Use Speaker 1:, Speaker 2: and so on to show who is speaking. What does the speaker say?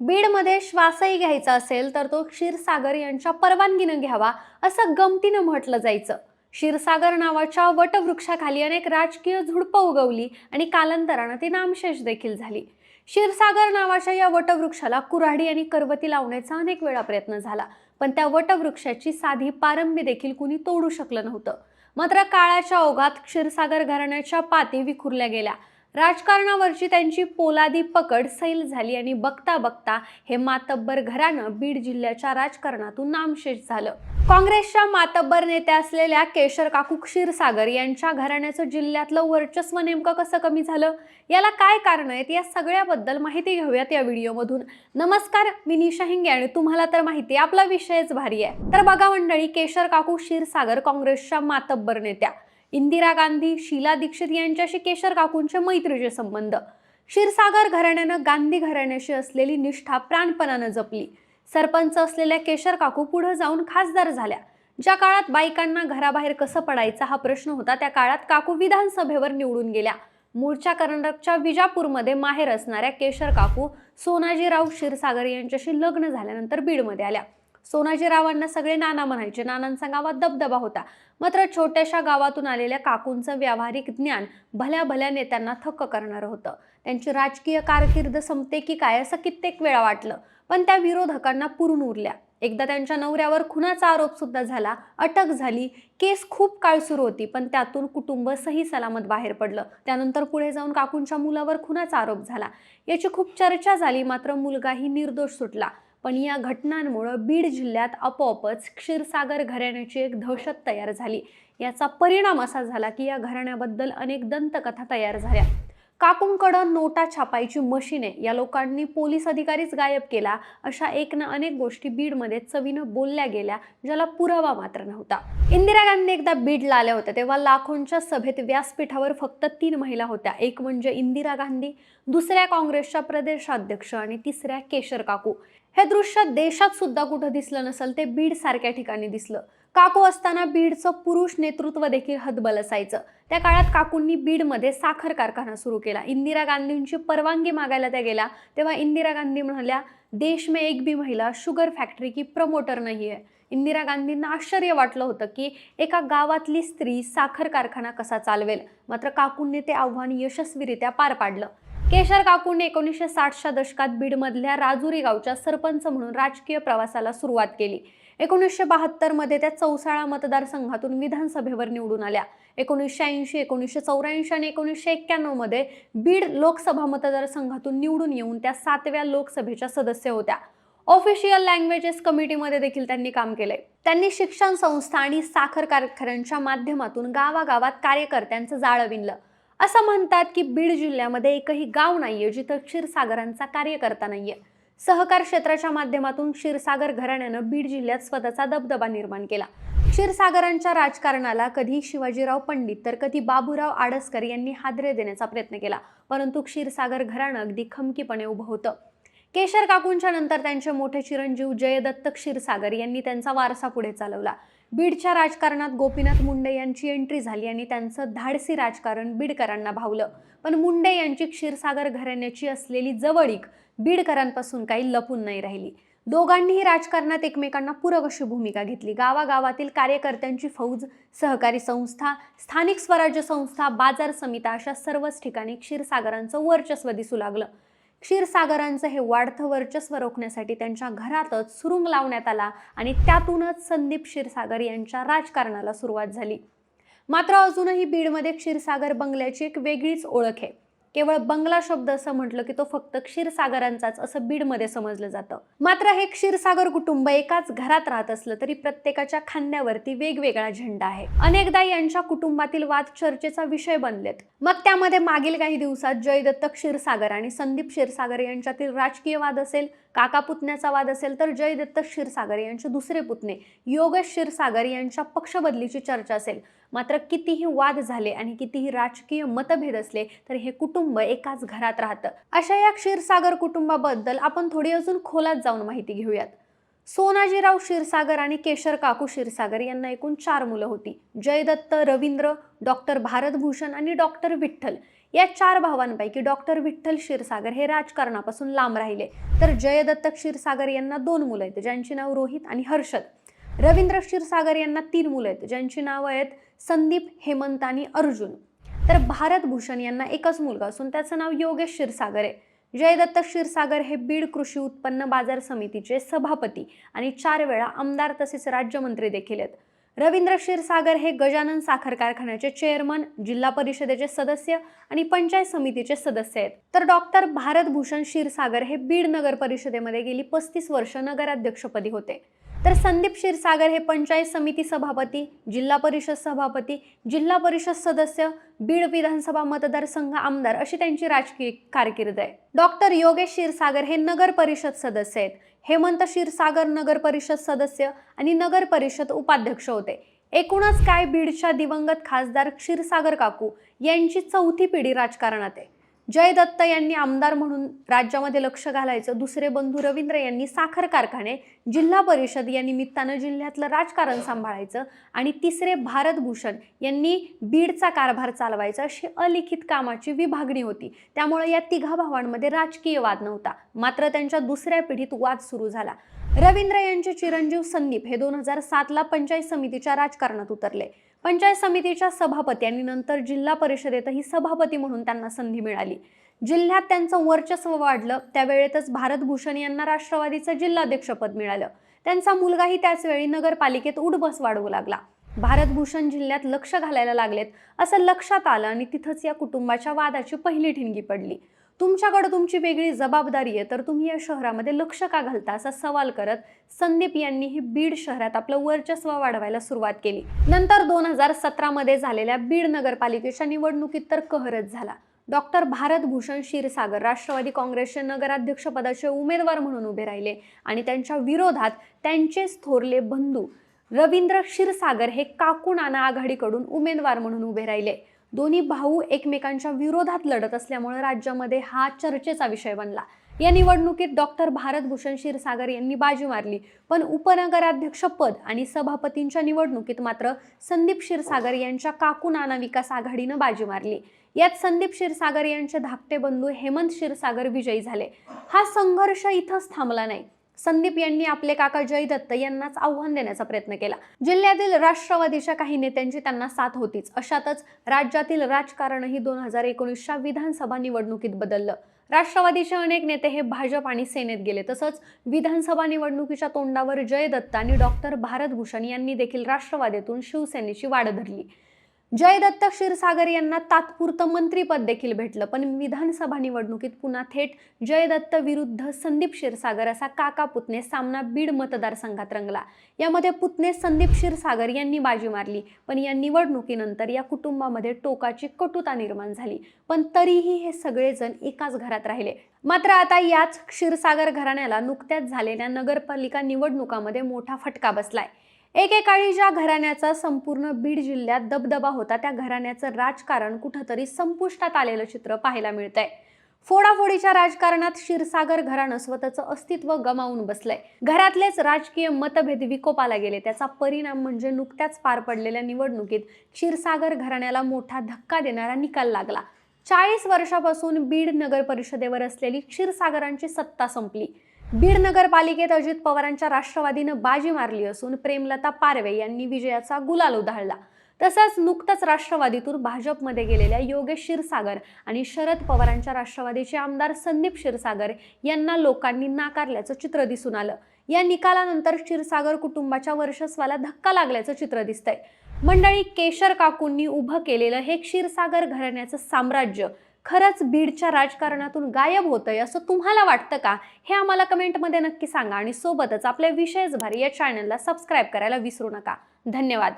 Speaker 1: बीडमध्ये श्वासही घ्यायचा असेल तर तो क्षीरसागर यांच्या परवानगीनं घ्यावा असं गमतीनं म्हटलं जायचं. क्षीरसागर नावाच्या वटवृक्षाखाली अनेक राजकीय झुडपं उगवली आणि कालांतरानं ती नामशेष देखील झाली. क्षीरसागर नावाच्या या वटवृक्षाला कुऱ्हाडी आणि करवती लावण्याचा अनेक वेळा प्रयत्न झाला पण त्या वटवृक्षाची साधी पारंबी देखील कुणी तोडू शकलं नव्हतं. मात्र काळाच्या ओघात क्षीरसागर घराण्याच्या पाती विखुरल्या गेल्या. राजकारणावरची त्यांची पोलादी पकड सैल झाली आणि बघता बघता हे मातब्बर घराणं बीड जिल्ह्याच्या राजकारणातून नामशेष झालं. काँग्रेसच्या मातब्बर नेत्या असलेल्या केशर काकू क्षीरसागर यांच्या घराण्याचं जिल्ह्यातलं वर्चस्व नेमकं कसं कमी झालं? याला काय कारण आहेत? या सगळ्याबद्दल माहिती घेऊयात या व्हिडिओमधून. नमस्कार मी निशा हिंगे आणि तुम्हाला तर माहिती आहे, आपला विषयच भारी आहे. तर बघा मंडळी केशर काकू क्षीरसागर काँग्रेसच्या मातब्बर नेत्या. इंदिरा गांधी शीला दीक्षित यांच्याशी केशर काकूंचे मैत्रीचे संबंध. क्षीरसागर घराण्यानं गांधी घराण्याशी असलेली निष्ठा प्राणपणानं जपली. सरपंच असलेल्या केशर काकू पुढे जाऊन खासदार झाल्या. ज्या काळात बायकांना घराबाहेर कसं पडायचा हा प्रश्न होता त्या काळात काकू विधानसभेवर निवडून गेल्या. मूळच्या कर्नाटकच्या विजापूरमध्ये माहेर असणाऱ्या केशर काकू सोनाजीराव क्षीरसागर यांच्याशी लग्न झाल्यानंतर बीडमध्ये आल्या. सोनाजीरावांना सगळे नाना म्हणायचे. नानांचा गावात दबदबा होता. मात्र छोट्याशा गावातून आलेल्या काकूंचं व्यावहारिक ज्ञान भल्या भल्या नेत्यांना थक्क करणारं होतं. त्यांची राजकीय कारकीर्द संपते की काय असं कित्येक वेळा वाटलं. पण त्या विरोधकांना पुरून उरल्या. एकदा त्यांच्या नवऱ्यावर खुनाचा आरोप सुद्धा झाला. अटक झाली. केस खूप काळ सुरू होती पण त्यातून कुटुंब सही सलामत बाहेर पडलं. त्यानंतर पुढे जाऊन काकूंच्या मुलावर खुनाचा आरोप झाला. याची खूप चर्चा झाली मात्र मुलगाही निर्दोष सुटला. पण या घटनांमुळं बीड जिल्ह्यात आपोआपच क्षीरसागर घराण्याची एक दहशत तयार झाली. याचा परिणाम असा झाला की या घराण्याबद्दल अनेक दंतकथा तयार झाल्या. काकूंकडं नोटा छापायची मशीन आहे या लोकांनी पोलीस अधिकारीच गायब केला अशा एक ना अनेक गोष्टी बीडमध्ये चवीनं बोलल्या गेल्या ज्याला पुरावा मात्र नव्हता. इंदिरा गांधी एकदा बीडला आल्या होत्या तेव्हा लाखोंच्या सभेत व्यासपीठावर फक्त तीन महिला होत्या. एक म्हणजे इंदिरा गांधी दुसऱ्या काँग्रेसच्या प्रदेशाध्यक्ष आणि तिसऱ्या केशर काकू. हे दृश्य देशात सुद्धा कुठं दिसलं नसेल ते बीड सारख्या ठिकाणी दिसलं. काकू असताना बीडचं पुरुष नेतृत्व देखील हतबल असायचं त्या काळात काकूंनी बीडमध्ये साखर कारखाना सुरू केला. इंदिरा गांधींची परवानगी मागायला त्या गेल्या तेव्हा इंदिरा गांधी म्हणाल्या देश में एक भी महिला शुगर फॅक्टरी की प्रमोटर नाही आहे. इंदिरा गांधींना आश्चर्य वाटलं होतं की एका गावातली स्त्री साखर कारखाना कसा चालवेल. मात्र काकूंनी ते आव्हान यशस्वीरित्या पार पाडलं. केशर काकूंनी एकोणीसशे साठच्या दशकात बीडमधल्या राजुरी गावच्या सरपंच म्हणून राजकीय प्रवासाला सुरुवात केली. एकोणीसशे बहात्तरमध्ये त्या चौसाळा मतदारसंघातून विधानसभेवर निवडून आल्या. एकोणीसशे ऐंशी एकोणीसशे चौऱ्याऐंशी आणि एकोणीसशे एक्क्याण्णवमध्ये बीड लोकसभा मतदारसंघातून निवडून येऊन त्या सातव्या लोकसभेच्या सदस्य होत्या. ऑफिशियल लँग्वेजेस कमिटीमध्ये देखील त्यांनी काम केलंय. त्यांनी शिक्षण संस्था आणि साखर कारखान्यांच्या माध्यमातून गावागावात कार्यकर्त्यांचं जाळं विणलं. असं म्हणतात की बीड जिल्ह्यामध्ये एकही गाव नाहीये जिथं क्षीरसागरांचा कार्यकर्ता नाहीये. सहकार क्षेत्राच्या माध्यमातून क्षीरसागर घराण्यानं बीड जिल्ह्यात स्वतःचा दबदबा निर्माण केला. क्षीरसागरांच्या राजकारणाला कधी शिवाजीराव पंडित तर कधी बाबूराव आडसकर यांनी हादरे देण्याचा प्रयत्न केला परंतु क्षीरसागर घराणं अगदी खमकीपणे उभं होतं. केशर काकूंच्या नंतर त्यांचे मोठे चिरंजीव जयदत्त क्षीरसागर यांनी त्यांचा वारसा पुढे चालवला. बीडच्या राजकारणात गोपीनाथ मुंडे यांची एंट्री झाली आणि त्यांचं धाडसी राजकारण बीडकरांना भावलं. पण मुंडे यांची क्षीरसागर घराण्याची असलेली जवळीक बीडकरांपासून काही लपून नाही राहिली. दोघांनीही राजकारणात एकमेकांना पूरक अशी भूमिका घेतली. गावागावातील कार्यकर्त्यांची फौज सहकारी संस्था स्थानिक स्वराज्य संस्था बाजार समित्या अशा सर्वच ठिकाणी क्षीरसागरांचं वर्चस्व दिसू लागलं. क्षीरसागरांचं हे वाढतं वर्चस्व रोखण्यासाठी त्यांच्या घरातच सुरुंग लावण्यात आला आणि त्यातूनच संदीप क्षीरसागर यांच्या राजकारणाला सुरुवात झाली. मात्र अजूनही बीडमध्ये क्षीरसागर बंगल्याची एक वेगळीच ओळख आहे. केवळ बंगला शब्द असं म्हटलं की तो फक्त क्षीरसागरांचाच असं बीडमध्ये समजलं जातं. मात्र हे क्षीरसागर कुटुंब एकाच घरात राहत असलं तरी प्रत्येकाच्या खांद्यावरती वेगवेगळा झेंडा आहे. अनेकदा यांच्या कुटुंबातील वाद चर्चेचा विषय बनलेत. मग त्यामध्ये मागील काही दिवसात जयदत्त क्षीरसागर आणि संदीप क्षीरसागर यांच्यातील राजकीय वाद असेल काका पुतण्याचा वाद असेल तर जयदत्त क्षीरसागर यांचे दुसरे पुतणे योगेश क्षीरसागर यांच्या पक्षबदलीची चर्चा असेल. मात्र कितीही वाद झाले आणि कितीही राजकीय मतभेद असले तर हे कुटुंब एकाच घरात राहतं. अशा या क्षीरसागर कुटुंबाबद्दल आपण थोडी अजून खोलात जाऊन माहिती घेऊयात. सोनाजीराव क्षीरसागर आणि केशर काकू क्षीरसागर यांना एकूण चार मुलं होती. जयदत्त रवींद्र डॉक्टर भारतभूषण आणि डॉक्टर विठ्ठल. या चार भावांपैकी डॉक्टर विठ्ठल क्षीरसागर हे राजकारणापासून लांब राहिले. तर जयदत्त क्षीरसागर यांना दोन मुलं आहेत ज्यांची नाव रोहित आणि हर्षद. रवींद्र क्षीरसागर यांना तीन मुलं आहेत ज्यांची नावं आहेत संदीप हेमंत आणि अर्जुन. तर भारत भूषण यांना एकच मुलगा असून त्याचं नाव योगेश क्षीरसागर आहे. जयदत्त क्षीरसागर हे बीड कृषी उत्पन्न बाजार समितीचे सभापती आणि चार वेळा आमदार तसेच राज्यमंत्री देखील आहेत. रवींद्र क्षीरसागर हे गजानन साखर कारखान्याचे चेअरमन जिल्हा परिषदेचे सदस्य आणि पंचायत समितीचे सदस्य आहेत. तर डॉक्टर भारत भूषण क्षीरसागर हे बीड नगर परिषदेमध्ये गेली पस्तीस वर्ष नगराध्यक्षपदी होते. तर संदीप क्षीरसागर हे पंचायत समिती सभापती जिल्हा परिषद सभापती जिल्हा परिषद सदस्य बीड विधानसभा मतदारसंघ आमदार अशी त्यांची राजकीय कारकीर्द आहे. डॉक्टर योगेश क्षीरसागर हे नगर परिषद सदस्य आहेत. हेमंत क्षीरसागर नगर परिषद सदस्य आणि नगर परिषद उपाध्यक्ष होते. एकूणच काय बीडच्या दिवंगत खासदार क्षीरसागर काकू यांची चौथी पिढी राजकारणात आहे. जय दत्त यांनी आमदार म्हणून राज्यामध्ये लक्ष घालायचं. दुसरे बंधू रवींद्र यांनी साखर कारखाने जिल्हा परिषद या निमित्तानं जिल्ह्यातलं राजकारण सांभाळायचं आणि तिसरे भारत भूषण यांनी बीडचा कारभार चालवायचा अशी अलिखित कामाची विभागणी होती. त्यामुळे या तिघा भावांमध्ये राजकीय वाद नव्हता. मात्र त्यांच्या दुसऱ्या पिढीत वाद सुरू झाला. रवींद्र यांचे चिरंजीव संदीप हे दोन हजार सातला पंचायत समितीच्या राजकारणात उतरले. पंचायत समितीच्या सभापती आणि नंतर जिल्हा परिषदेतही सभापती म्हणून त्यांना संधी मिळाली. जिल्ह्यात त्यांचं वर्चस्व वाढलं. त्यावेळेतच भारत भूषण यांना राष्ट्रवादीचं जिल्हाध्यक्षपद मिळालं. त्यांचा मुलगाही त्याचवेळी नगरपालिकेत उडबस वाढवू लागला. भारत भूषण जिल्ह्यात लक्ष घालायला लागलेत असं लक्षात आलं आणि तिथंच या कुटुंबाच्या वादाची पहिली ठिणगी पडली. तुमच्याकडे तुमची वेगळी जबाबदारी आहे तर तुम्ही या शहरामध्ये लक्ष का घालता? असा सवाल करत संदीप यांनी ही बीड शहरात आपलं वर्चस्व वाढवायला सुरुवात केली. नंतर दोन हजार सतरामध्ये झालेल्या बीड नगरपालिकेच्या निवडणुकीत तर कहरच झाला. डॉक्टर भारत भूषण क्षीरसागर राष्ट्रवादी काँग्रेसचे नगराध्यक्षपदाचे उमेदवार म्हणून उभे राहिले आणि त्यांच्या विरोधात त्यांचेच थोरले बंधू रवींद्र क्षीरसागर हे काकू नाना आघाडीकडून उमेदवार म्हणून उभे राहिले. दोन्ही भाऊ एकमेकांच्या विरोधात लढत असल्यामुळे राज्यामध्ये हा चर्चेचा विषय बनला. या निवडणुकीत डॉक्टर भारत भूषण क्षीरसागर यांनी बाजी मारली. पण उपनगराध्यक्ष पद आणि सभापतींच्या निवडणुकीत मात्र संदीप क्षीरसागर यांच्या काकू नाना विकास आघाडीनं बाजी मारली. यात संदीप क्षीरसागर यांचे धाकटे बंधू हेमंत क्षीरसागर विजयी झाले. हा संघर्ष इथंच थांबला नाही. संदीप यांनी आपले काका जयदत्त यांनाच आव्हान देण्याचा प्रयत्न केला. जिल्ह्यातील राष्ट्रवादीच्या काही नेत्यांची त्यांना साथ होतीच. अशातच राज्यातील राजकारणही दोन हजार एकोणीसच्या विधानसभा निवडणुकीत बदललं. राष्ट्रवादीचे अनेक नेते हे भाजप आणि सेनेत गेले. तसंच विधानसभा निवडणुकीच्या तोंडावर जयदत्त आणि डॉक्टर भारत भूषण यांनी देखील राष्ट्रवादीतून शिवसेनेची वाढ धरली. जयदत्त क्षीरसागर यांना तात्पुरतं मंत्रीपद देखील भेटलं. पण विधानसभा निवडणुकीत पुन्हा थेट जयदत्त विरुद्ध संदीप क्षीरसागर असा काका पुतणे सामना बीड मतदारसंघात रंगला. यामध्ये पुतणे संदीप क्षीरसागर यांनी बाजी मारली. पण या निवडणुकीनंतर या कुटुंबामध्ये टोकाची कटुता निर्माण झाली. पण तरीही हे सगळेजण एकाच घरात राहिले. मात्र आता याच क्षीरसागर घराण्याला नुकत्याच झालेल्या नगरपालिका निवडणुकामध्ये मोठा फटका बसलाय. एकेकाळी ज्या घराण्याचा संपूर्ण बीड जिल्ह्यात दबदबा होता त्या घराण्याचं राजकारण कुठंतरी संपुष्टात आलेलं चित्र पाहायला मिळतंय. फोडाफोडीच्या राजकारणात क्षीरसागर घराणं स्वतःचं अस्तित्व गमावून बसलंय. घरातलेच राजकीय मतभेद विकोपाला गेले. त्याचा परिणाम म्हणजे नुकत्याच पार पडलेल्या निवडणुकीत क्षीरसागर घराण्याला मोठा धक्का देणारा निकाल लागला. चाळीस वर्षापासून बीड नगर परिषदेवर असलेली क्षीरसागरांची सत्ता संपली. बीड नगरपालिकेत अजित पवारांच्या राष्ट्रवादीनं बाजी मारली असून प्रेमलता पारवे यांनी विजयाचा गुलाल उधळला. तसंच नुकतंच राष्ट्रवादीतून भाजपमध्ये गेलेल्या योगेश क्षीरसागर आणि शरद पवारांच्या राष्ट्रवादीचे आमदार संदीप क्षीरसागर यांना लोकांनी नाकारल्याचं चित्र दिसून आलं. या निकालानंतर क्षीरसागर कुटुंबाच्या वर्षस्वाला धक्का लागल्याचं चित्र दिसतंय. मंडळी केशर काकूंनी उभं केलेलं हे क्षीरसागर घराण्याचं साम्राज्य. खरंच बीडच्या राजकारणातून गायब होतंय असं तुम्हाला वाटतं का? हे आम्हाला कमेंटमध्ये नक्की सांगा आणि सोबतच आपल्या विशेष भारी या चॅनलला सबस्क्राईब करायला विसरू नका. धन्यवाद.